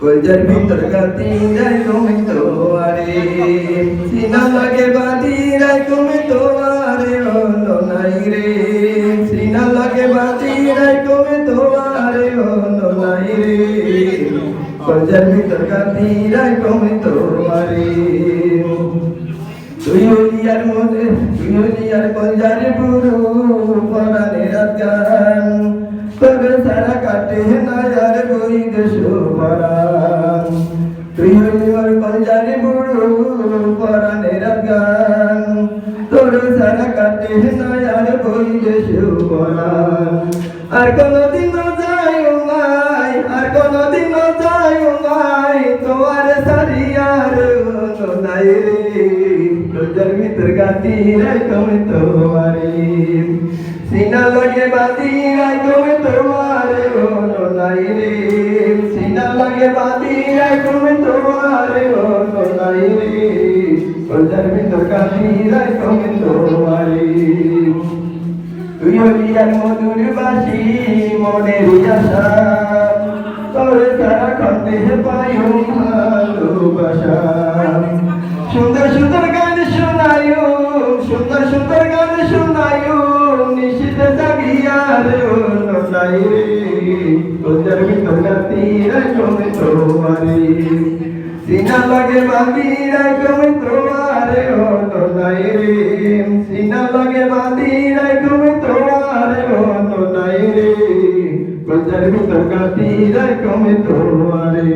কলজার ভিতর গাতি রাই তুমি তো আরে সিনা লাগে বাদি রাই তুমি তো আরে হলো নাই রে। সিনা লাগে বাদি রাই তুমি তো আরে হলো নাই রে। কলজার ভিতর গাতি রাই তুমি তো আরে তুই হলিয়ার মধ্যে তুই হলিয়ার কলজার বুড়ো পরানে রাত গান। তোর সারা কাটে না যার বই দেশো পরান তুই হলিয়ার কলজার বুড়ো পরানে রাত গান তোর সারা কাটে না যার বই দেশো পরান আর কোনদিন যায় নাই আর কোনদিন যায় নাই তোমার সারিয়ার নাই রে তোর ভিতর গাতি রাই তুমি তোমারে লাগে বাতি রাই তুমি তোমারে হলো নাই রে তোর ভিতর গাতি তোমারে তুই মধুর বাসি মনের আশা। তোর সারা খন্ডে পায়ু ভালোবাসা সুন্দর সুন্দর গান শোনায়ু, সুন্দর সুন্দর গান শোনায়ু নিশিত জাগিয়ার রে মাটির একম তোমারে সিনা লাগে মাটির একম তোমারে ও তো রে। সিনা লাগে মাটির একম তোমারে ও রে। প্রচার ভিতর কাটির একম তোমারে